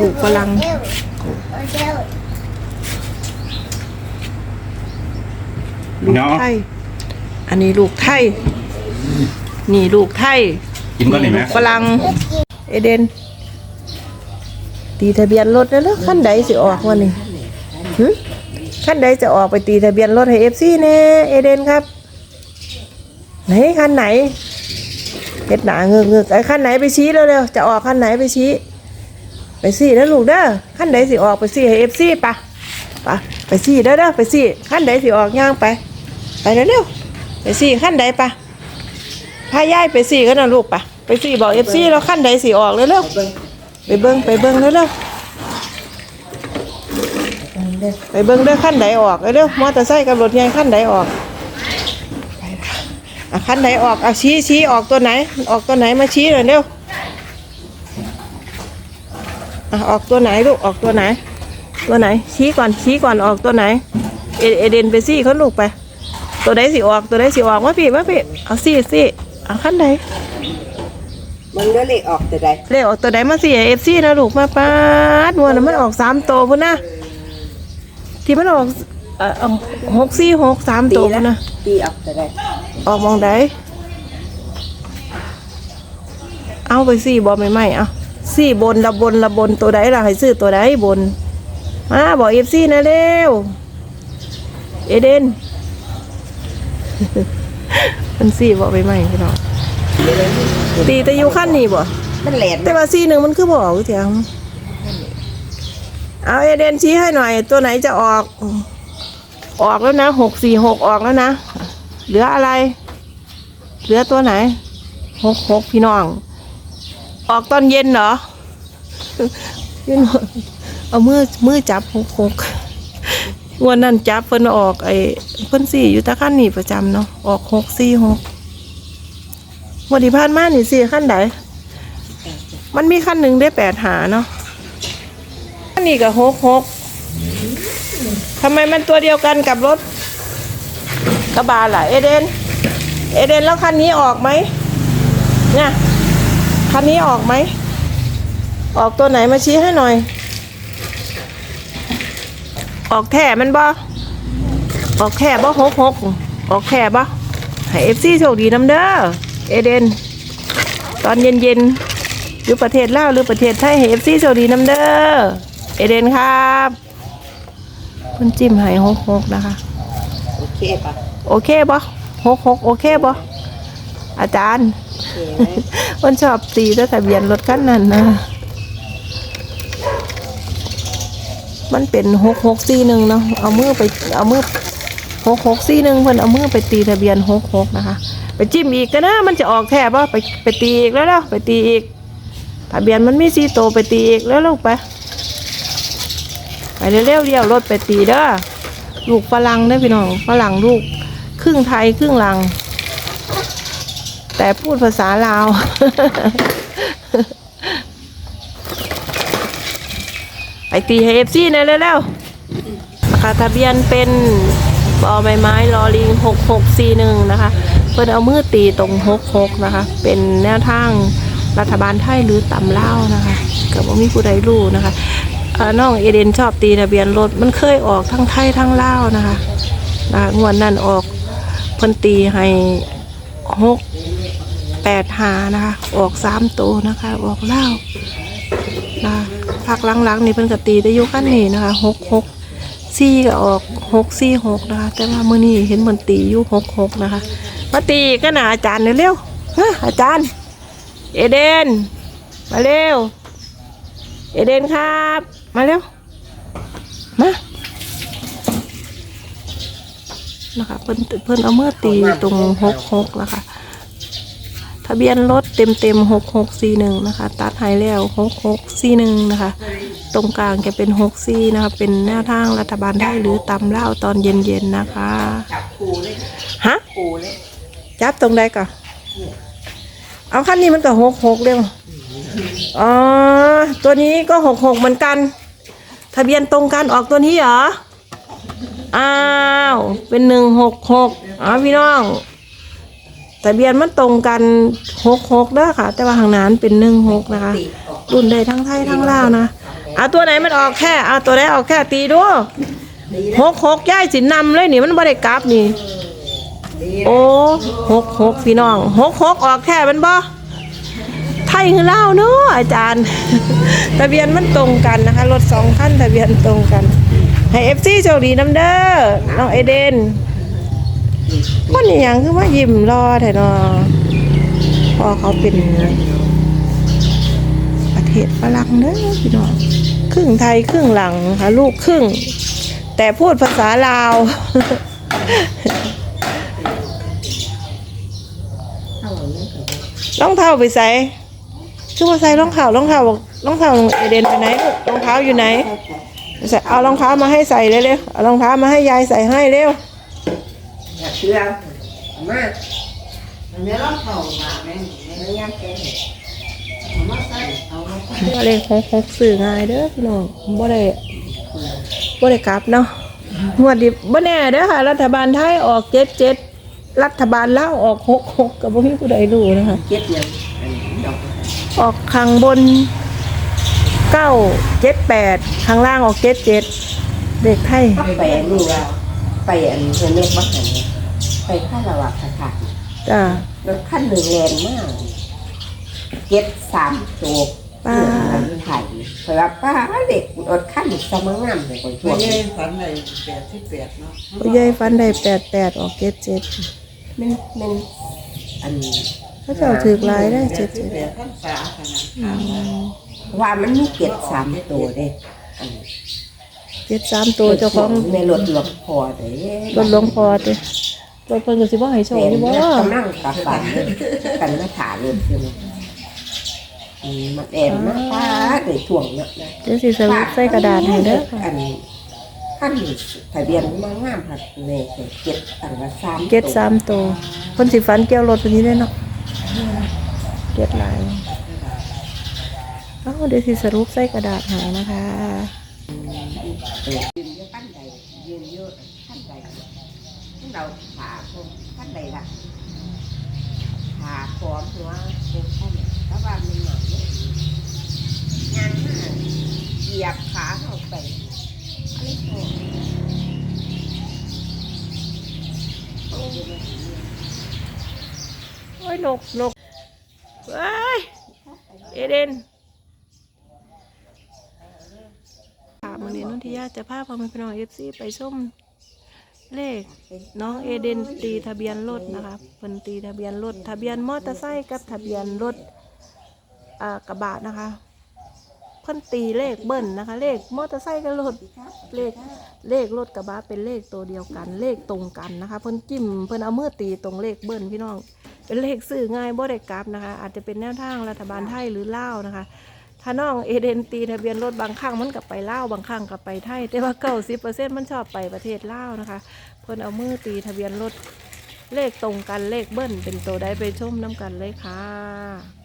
ลูกฝรั่งลูกเนาะไทย อันนี้ลูกไทย นี่ลูกไทยกินก่อนได้ไหมลูกฝรั่งเอเดน ตีทะเบียนรถแล้วเนอะขั้นใดสิออกวันนี้หึขั้นใดจะออกไปตีทะเบียนรถให้เอฟซีแน่เอเดนครับ ไหนคันไหนเฮ็ดหนาเงือกเงือกไอ้คันไหนไปชี้เร็วๆจะออกคันไหนไปชี้ ไปซี่แล้วลูกเด้อขั้นใดสิออกไปซี่ให้เอฟซีปะปะไปซี่เด้อเด้อไปซี่ขั้นใดสิออกย่างไป ไปเร็วๆไปซี่ขั้นใดปะพายายไปซี่กันนะลูกปะไปซี่บอกเอฟซีแล้วขั้นใดสิออกเร็วๆไปเบิ้งไปเบิ้งเร็วๆไปเบิ้งเด้อขั้นใดออกเร็วมอเตอร์ไซค์กับรถยนต์ขั้นใดออกขั้นใดออกเอาชี้ชี้ออกตัวไหน ออกตัวไหนมาชี้หน่อยเร็ว อะออกตัวไหนลูกออกตัวไหน ตัวไหน ชี้ก่อนชี้ก่อนออกตัวไหน เอเอเดนไปซี่เขาลูกไป ตัวไหนสิออกตัวไหนสิออกมาพี่มาพี่เอาซี่ซี่เอาขั้นไหนมันก็เลขออกแต่ใดเลขออกตัวไหนมาสี่เอฟซีนะลูกมาป้าดนวลน่ะมันออกสามตัวพุ่นนะที่มันออกเอ่อเอาหกสี่หกสามตัวพุ่นนะตีออกแต่ใดออกมองใดเอาไปสี่บอไม่ไหมเอา สี่บนละบนละบนตัวใดล่ะให้ซื้อตัวใดบน มาบอกเอฟซีนะเร็ว เอเดนมันสี่บอกไปไหมพี่น้องตีแต่อยู่ขั้นนี้บ่มันแหลนแต่ว่าซีหนึ่งมันคือบอกเถียงเอาเอเดนชี้ให้หน่อย ตัวไหนจะออก ออกแล้วนะหกสี่หกออกแล้วนะ เหลืออะไร เหลือตัวไหนหกหกพี่น้อง ออกตอนเย็นเหรอพี่น้องเอามือมือจับหกหกวันนั้นจับเพิ่นออกไอ้เพิ่นสี่อยู่ตะขั้นนี่ประจำเนาะออกหกสี่หกวันที่ผ่านมานี่สี่ขั้นไหนมันมีขั้นหนึ่งได้แปดหาเนาะอันนี้กับหกหกทำไมมันตัวเดียวกันกับรถกระบะล่ะเอเดน เอเดนแล้วคันนี้ออกไหมเนี่ย คันนี้ออกไหม ออกตัวไหนมาชี้ให้หน่อย ออกแท่มันบ่ออกแท่บ่หกหกออกแท่บ่ให้เอฟซีโชคดีน้ำเด้อเอเดน ตอนเย็นเย็นๆหรือประเทศลาวหรือประเทศไทยให้เอฟซีโชคดีน้ำเด้อเอเดนครับคุณจิ้มให้หกหกนะคะ โอเคปะโอเคบ่หกหกโอเคบ่อาจารย์โอเคไห มคนชอบตีแต่ทะเบียนรถคันนั้นนะมันเป็นหกหกสี่หนึ่งเนาะเอามือไปเอามือหกหกสี่หนึ่งเพิ่นเอามือไปตีทะเบียนหกหกนะคะ ไปจิ้มอีกก็นะมันจะออกแทบว่าไปไปตีอีกแล้วเนาไปตีอีกทะเบียนมันมีสีโตไปตีอีกแล้วลูกไปไปเร็วๆเรียวรถไปตีเด้อลูกฝรั่งเด้อพี่น้องฝรั่งลูก ครึ่งไทยครึ่งลัง แต่พูดภาษาลาว ไปตีให้เอฟซีนะเร็วๆนะคะทะเบียนเป็นบอใบไม้ลอลิงหกหกสี่หนึ่งนะคะ เพิ่นเอามือตีตรงหกหกนะคะ เป็นแนวทางรัฐบาลไทยหรือตำเล่านะคะกับว่ามีผู้ใดรู้นะคะน้องเอเดนชอบตีทะเบียนรถมันเคยออกทั้งไทยทั้งเล่านะคะนะคะงวดนั้นออกเพิ่นตีให้หก แปดหานะคะ ออกสามตัวนะคะ ออกเล่านะพักหลังๆนี่เพิ่นกตีได้อยุขั้นนี้นะคะหกหกสี่ก็ออกหกสี่หกนะคะ แต่ว่ามือนี้เห็นมันตีอยู่หกหกนะคะมาตีก็นะอาจารย์เร็วๆฮะอาจารย์ เอเดน มาเร็ว เอเดนครับ มาเร็ว มานะคะเพิ่นเพิ่นเอาเมื่อตีตรงหกหกนะคะ ทะเบียนรถเต็มเต็มหกหกสี่หนึ่งนะคะ ตัดให้แล้วหกหกสี่หนึ่งนะคะ ตรงกลางจะเป็นหกสี่นะคะ เป็นแนวทางรัฐบาลได้หรือตำเล่าตอนเย็นๆนะคะจับคูเลยฮะคูเลยจับตรงใดก่อนเอาขั้นนี้มันก็หกหกเร็วอ๋อ ตัวนี้ก็หกหกเหมือนกัน ทะเบียนตรงกันออกตัวนี้เหรอ อ้าว เป็นหนึ่งหกหกอ๋อพี่น้อง ทะเบียนมันตรงกันหกหกเด้อค่ะ แต่ว่าทางนั้นเป็นหนึ่งหกนะคะ รุ่นใดทั้งไทยทั้งลาวนะเอาตัวไหนมันออกแค่เอาตัวไหนออกแค่ตีดูดีหกหกย่ายสินำเลยนี่มันบ่ได้กลับนี่ โอ้หกหกพี่น้องหกหกออกแค่มันบ่ไทยคือเล่าเนาะอาจารย์ ทะเบียนมันตรงกันนะคะรถสองคันทะเบียนตรงกัน ให้เอฟซีโชคดีน้ำเด้อน้องเอเดน คนอหย่างคือว่ายิ้มรอแท้เนาะพอเขาเป็นประเทศฝรั่งเด้อพี่น้องครึ่งไทยครึ่งหลังค่ะลูกครึ่ง แต่พูดภาษาลาวเอาอย่างนี้ก่อนรองเท้าไปใส่คือว่าใส่รองเท้ารองเท้ารองเท้าเอเดนไปไหนรองเท้าอยู่ไหนใส่เอารองเท้ามาให้ใส่เร็วๆเอารองเท้ามาให้ยายใส่ให้เร็ว อย่าเชื่อมากมันไม่รับเขามาแม่งไม่ยากแก่เอามาใส่เอามาใส่ว่าเลขหกหกสื่อง่ายเด้อพี่น้องบ่ได้บ่ได้กลับเนาะงวดดิบ่แน่เด้อค่ะ รัฐบาลไทยออกเจ็ดเจ็ดรัฐบาลลาวออกหกหกกับบ่มีผู้ใดรู้นะคะ เจ็ดยังอันนี้ดอกออกข้างบนเก้าเจ็ดแปดข้างล่างออกเจ็ดเจ็ดเด็กไทยก็ไปอันนี้ว่า ไปอันเพื่อนเรียกว่าอันนี้ไปข้าระวักขาขาดจ้ารถขั้นหนึ่งแรงมากเจ็ดสามตัวป้าอันนี้ไทยเพราะว่าป้าเด็กรถขั้นสมังงามเลยคนช่วไม่งใช่ฝันในแปดที่แปดเนาะผู้ใหญ่ฟันได้แปดแปดออกเจ็ดเจ็ดมันมันอันเขาเจ้าถือลายได้แปเจ็ดดที่เจ็ดแปดท่านสาขนาดข้างว่าว่ามันมีเจ็ดสามตัวเด้อัน เจ็ดสามตัวเจ้าของในรถหลวงพอเด้รถหลวงพอเด้รถเพิ่นก็สิบ่ให้โชคเป็นอยู่บ่กำลังกลับบ้านกันมาถารถอยู่อืมมันแอนมาป้าเดี๋ยวถ่วงเนาะนะเดี๋ยวสิสรุปใส่กระดาษให้เด้อค่ะอันขั้นทะเบียนมางามผัดเนยเจ็ดอันละสามเจ็ดสามตัวเพิ่นสิฟันเกี่ยวรถเพิ่นนี้ได้เนาะเจ็ดลายเอ้าเดี๋ยวสิสรุปใส่กระดาษให้นะคะ ยืนเยอะขั้นใดยืนเยอะขั้นใดเราขาพงขั้นใดล่ะขาพร้อมหัวเป็นขั้นถ้าว่ามันหน่อยเนี่ยงานมากเหยียบขาเข้าไปอะไรพอโอ้ยนกนกเอ้ยเอเดนถาม วันนี้นุ่นทิยาจะพาพ่อแม่พี่น้องเอฟซีไปส้มเลขน้องเอเดนตีทะเบียนรถนะคะเพิ่นตีทะเบียนรถทะเบียนมอเตอร์ไซค์กับทะเบียนรถอ่ากระบะนะคะเพิ่นตีเลขเบิ้ลนะคะ เลขมอเตอร์ไซค์กับรถเลขเลขรถกระบะเป็นเลขตัวเดียวกัน เลขตรงกันนะคะเพิ่นจิ้มเพิ่นเอามือตีตรงเลขเบิ้ลพี่น้อง เป็นเลขสื่อง่ายบ่ได้กลับนะคะ อาจจะเป็นแนวทางรัฐบาลไทยหรือลาวนะคะ ถ้าน้องเอเดนตีทะเบียนรถบางครั้งมันกับไปล่าบางครั้งกับไปไทยแต่ว่าเก้าสิบเปอร์เซ็นต์มันชอบไปประเทศล่านะคะ เพิ่นเอามือตีทะเบียนรถเลขตรงกันเลขเบิ้ลเป็นตัวได้ไปชมน้ำกันเลยค่ะ